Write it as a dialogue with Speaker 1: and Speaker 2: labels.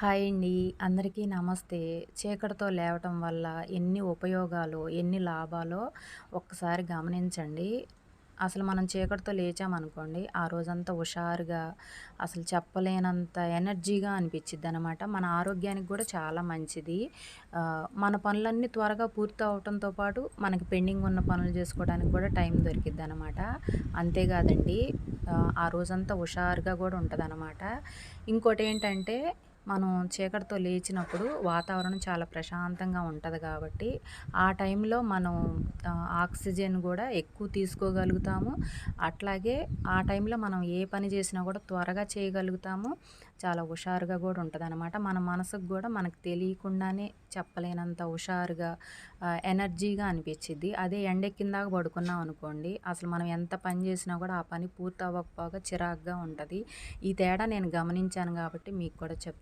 Speaker 1: Hi అండి. అందరికీ నమస్తే. చీకటితో లేవటం వల్ల ఎన్ని ఉపయోగాలు ఎన్ని లాభాలో ఒక్కసారి గమనించండి. అసలు మనం చీకటితో లేచామనుకోండి ఆ రోజంతా హుషారుగా అసలు చెప్పలేనంత ఎనర్జీగా అనిపించిద్ది అనమాట మన ఆరోగ్యానికి కూడా చాలా మంచిది. మన పనులన్నీ త్వరగా పూర్తి అవటంతో పాటు మనకి పెండింగ్ ఉన్న పనులు చేసుకోవడానికి కూడా టైం దొరికిద్ది అనమాట అంతేకాదండి ఆ రోజంతా హుషారుగా కూడా ఉంటుంది అనమాట ఇంకోటి ఏంటంటే మనం చీకటితో లేచినప్పుడు వాతావరణం చాలా ప్రశాంతంగా ఉంటుంది కాబట్టి ఆ టైంలో మనం ఆక్సిజన్ కూడా ఎక్కువ తీసుకోగలుగుతాము. అట్లాగే ఆ టైంలో మనం ఏ పని చేసినా కూడా త్వరగా చేయగలుగుతాము. చాలా హుషారుగా కూడా ఉంటుంది అనమాట మన మనసుకు కూడా మనకు తెలియకుండానే చెప్పలేనంత హుషారుగా ఎనర్జీగా అనిపించింది అదే ఎండెక్కిందాక పడుకున్నాం అనుకోండి అసలు మనం ఎంత పని చేసినా కూడా ఆ పని పూర్తి అవ్వకపోగా చిరాగ్గా ఉంటుంది. ఈ తేడా నేను గమనించాను కాబట్టి మీకు కూడా చెప్తాను